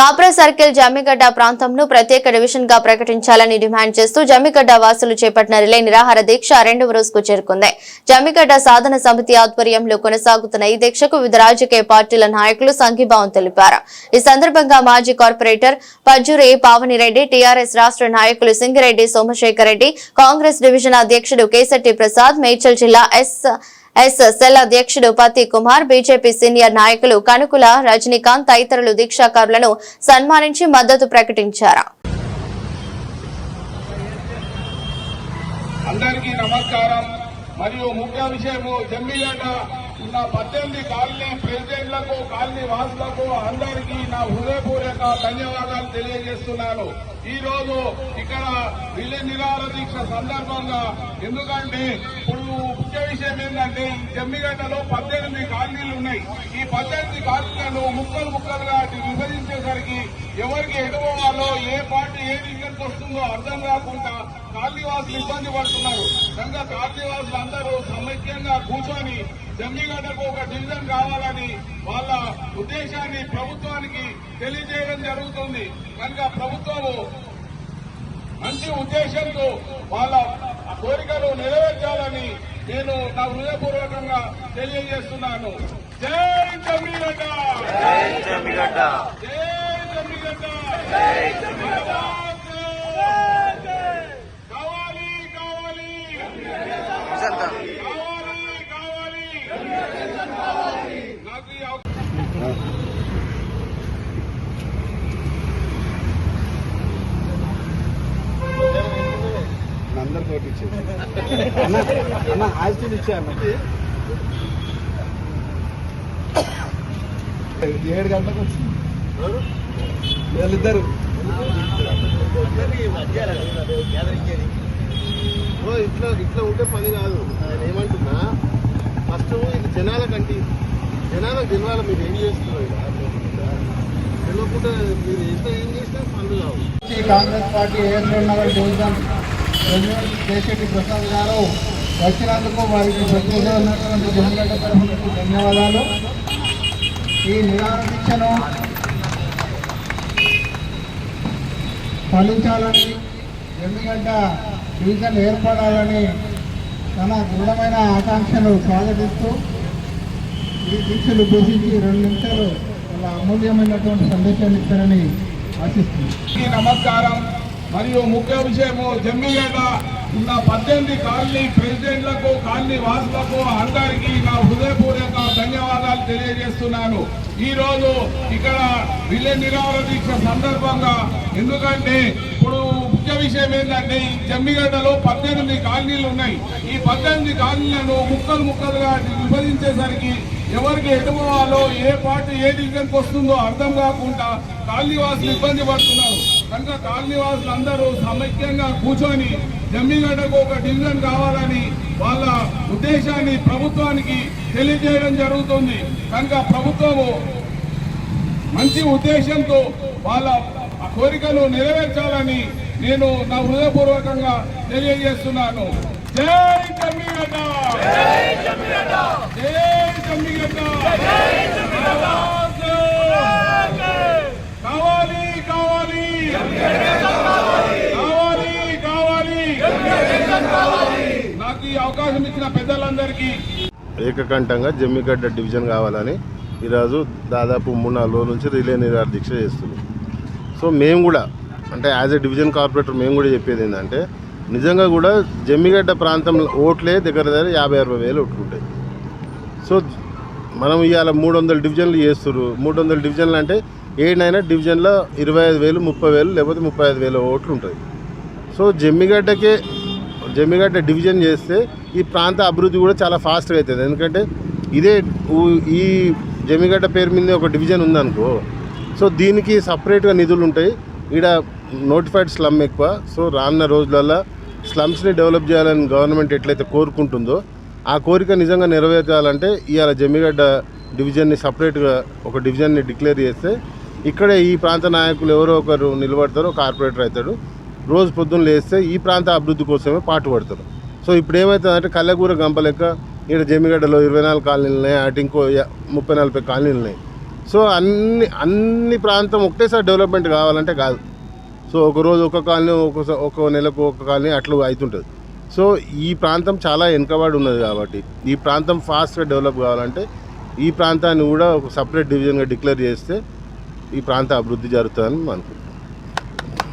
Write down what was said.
Kapra circle Jammigadda ప్రాంతంను ప్రత్యేక డివిజన్గా ప్రకటించాలని demand చేస్తూ జమ్మిగడ్డ వాసులు చేపట్టిన రిలే నిరాహార దీక్ష రెండవ రోజుకు చేరుకుంది. జమ్మిగడ్డ సాధన సమితి ఆధ్వర్యంలో కొనసాగుతున్న ఈ దీక్షకు వివిధ రాజకీయ పార్టీల నాయకులు సంఘీభావం తెలిపారు. ఈ సందర్భంగా మాజీ కార్పొరేటర్ పజ్జూరి పావనిరెడ్డి టీఆర్ఎస్ రాష్ట్ర నాయకులు సింగిరెడ్డి సోమశేఖర్ రెడ్డి కాంగ్రెస్ డివిజన్ అధ్యక్షుడు కేసట్టి ప్రసాద్ మేడ్చల్ జిల్లా ఎస్ ఎస్ సెల్ అధ్యక్షుడు పతి కుమార్ బీజేపీ సీనియర్ నాయకులు కనుకుల రజనీకాంత్ తదితరులు దీక్షాకారులను సన్మానించి మద్దతు ప్రకటించారు. అందరికీ నమస్కారం. మరియు ముఖ్య విషయము జమ్మిగడ్డ ఉన్న పద్దెనిమిది కాలనీ ప్రెసిడెంట్లకు కాలనీ వాసులకు అందరికీ నా హృదయపూర్వక ధన్యవాదాలు తెలియజేస్తున్నాను. ఈ రోజు ఇక్కడ విలే నిరాహార దీక్ష సందర్భంగా ఎందుకంటే ముఖ్య విషయం ఏంటంటే ఈ జమ్మిగడ్డలో పద్దెనిమిది కాలనీలు ఉన్నాయి. ఈ పద్దెనిమిది కాలనీలను ముక్కలు ముక్కలుగా విభజించేసరికి ఎవరికి ఎటుపోవాలో ఏ పార్టీ ఏ డివిజన్కి వస్తుందో అర్థం కాకుండా కాలనీవాసులు ఇబ్బంది పడుతున్నారు. కనుక కాలనీవాసులు అందరూ సమైక్యంగా కూర్చొని జమ్మిగడ్డకు ఒక డివిజన్ కావాలని వాళ్ళ ఉద్దేశాన్ని ప్రభుత్వానికి తెలియజేయడం జరుగుతుంది. కనుక ప్రభుత్వము మంచి ఉద్దేశంతో వాళ్ళ కోరికలు నెరవేర్చాలని నేను నా హృదయపూర్వకంగా తెలియజేస్తున్నాను. జై జమ్మిగడ్డ! జై జమ్మిగడ్డ! జై జమ్మిగడ్డ! కావాలి కావాలి కావాలి! కావాలి నోట్ కోటి ఇచ్చేది అన్న అన్న ఆస్తి ఇచ్చా అన్న ఏడు గంటలకు వచ్చింది వీళ్ళిద్దరు ఇట్లా ఇట్లా ఉంటే పని కాదు నేను ఏమంటున్నా ఫస్ట్ ఇది జనాల కంటి జనాలకు తెలవాలి మీరు ఏం చేస్తున్నారు తెలియకుండా మీరు ఎంత ఏం చేస్తే పనులు కావు కాంగ్రెస్ పార్టీ ఏం నగర్ చూద్దాం ప్రెసిడెంట్ ప్రసాద్ గారు వచ్చినందుకు వారికి ప్రత్యేకమైనటువంటి జమ్మగడ్డ ధన్యవాదాలు. ఈ నిరాహార దీక్షను ఫలించాలని జమ్మిగడ్డ డివిజన్ ఏర్పడాలని తన దృఢమైన ఆకాంక్షలు స్వాగతిస్తూ ఈ దీక్షలు ఉద్దేశించి రెండు నిమిషాలు వాళ్ళ అమూల్యమైనటువంటి సందేశాన్ని ఇస్తారని ఆశిస్తుంది నమస్కారం మరియు ముఖ్య విషయము జమ్మిగడ్డ ఉన్న పద్దెనిమిది కాలనీ ప్రెసిడెంట్లకు కాలనీ వాసులకు అందరికీ నా హృదయపూర్వక ధన్యవాదాలు తెలియజేస్తున్నాను. ఈరోజు ఇక్కడ విలే నిరాహార దీక్ష సందర్భంగా ఎందుకంటే ఇప్పుడు ముఖ్య విషయం ఏంటంటే ఈ జమ్మిగడ్డలో పద్దెనిమిది కాలనీలు ఉన్నాయి. ఈ పద్దెనిమిది కాలనీలను ముక్కలు ముక్కలుగా విభజించేసరికి ఎవరికి ఎటువాలో ఏ పార్టీ ఏ డివిజన్కి వస్తుందో అర్థం కాకుండా కాలనీవాసులు ఇబ్బంది పడుతున్నారు. కనుక కాలనీవాసులు అందరూ సమైక్యంగా కూర్చొని జమ్మిగడ్డకు ఒక డివిజన్ కావాలని వాళ్ళ ఉద్దేశాన్ని ప్రభుత్వానికి తెలియజేయడం జరుగుతుంది. కనుక ప్రభుత్వము మంచి ఉద్దేశంతో వాళ్ళ కోరికలు నెరవేర్చాలని నేను నా హృదయపూర్వకంగా తెలియజేస్తున్నాను. జై జమ్మిగడ్డ జై జమ్మిగడ్డ కావాలి కావాలి కావాలి కావాలి నాకు ఈ అవకాశం ఇచ్చిన పెద్దలందరికీ ఏకకంఠంగా జమ్మిగడ్డ డివిజన్ కావాలని ఈరోజు దాదాపు మూడు నాలుగు రోజుల నుంచి రిలే నిరాహార దీక్ష చేస్తున్నాం సో మేము కూడా అంటే యాజ్ ఎ డివిజన్ కార్పొరేటర్ మేము కూడా చెప్పేది ఏంటంటే నిజంగా కూడా జమ్మిగడ్డ ప్రాంతంలో ఓట్లే దగ్గర దగ్గర యాభై అరవై వేలు ఒట్టుకుంటాయి. సో మనం ఇవాళ మూడు వందల డివిజన్లు చేస్తున్నారు మూడు వందల డివిజన్లు అంటే ఏడైనా డివిజన్లో ఇరవై ఐదు వేలు ముప్పై వేలు లేకపోతే ముప్పై ఐదు వేల ఓట్లు ఉంటాయి. సో జమ్మిగడ్డకే జమ్మిగడ్డ డివిజన్ చేస్తే ఈ ప్రాంత అభివృద్ధి కూడా చాలా ఫాస్ట్గా అవుతుంది. ఎందుకంటే ఇదే ఈ జమ్మిగడ్డ పేరు మీద ఒక డివిజన్ ఉందనుకో సో దీనికి సపరేట్గా నిధులు ఉంటాయి. ఈడ నోటిఫైడ్ స్లమ్ ఎక్కువ. సో రానున్న రోజులలో స్లమ్స్ని డెవలప్ చేయాలని గవర్నమెంట్ ఎట్లయితే కోరుకుంటుందో ఆ కోరిక నిజంగా నెరవేర్చాలంటే ఇవాళ జమ్మిగడ్డ డివిజన్ని సపరేట్గా ఒక డివిజన్ని డిక్లేర్ చేస్తే ఇక్కడే ఈ ప్రాంత నాయకులు ఎవరో ఒకరు నిలబడతారో కార్పొరేటర్ అవుతాడు. రోజు పొద్దున్న లేస్తే ఈ ప్రాంత అభివృద్ధి కోసమే పాటుపడతారు. సో ఇప్పుడు ఏమవుతుందంటే కళ్ళగూర గంప లెక్క ఇక్కడ జమ్మిగడ్డలో ఇరవై నాలుగు కాలనీలు ఉన్నాయి అటు ఇంకో ముప్పై నలభై కాలనీలు ఉన్నాయి. సో అన్ని అన్ని ప్రాంతం ఒకటేసారి డెవలప్మెంట్ కావాలంటే కాదు. సో ఒక రోజు ఒక కాలనీ ఒక ఒక నెలకు ఒక కాలనీ అట్లా అవుతుంటుంది సో ఈ ప్రాంతం చాలా వెనుకబడి ఉన్నది కాబట్టి ఈ ప్రాంతం ఫాస్ట్గా డెవలప్ కావాలంటే ఈ ప్రాంతాన్ని కూడా ఒక సపరేట్ డివిజన్గా డిక్లేర్ చేస్తే ఈ ప్రాంత అభివృద్ధి జరుగుతుందని అనుకుంటున్నాను.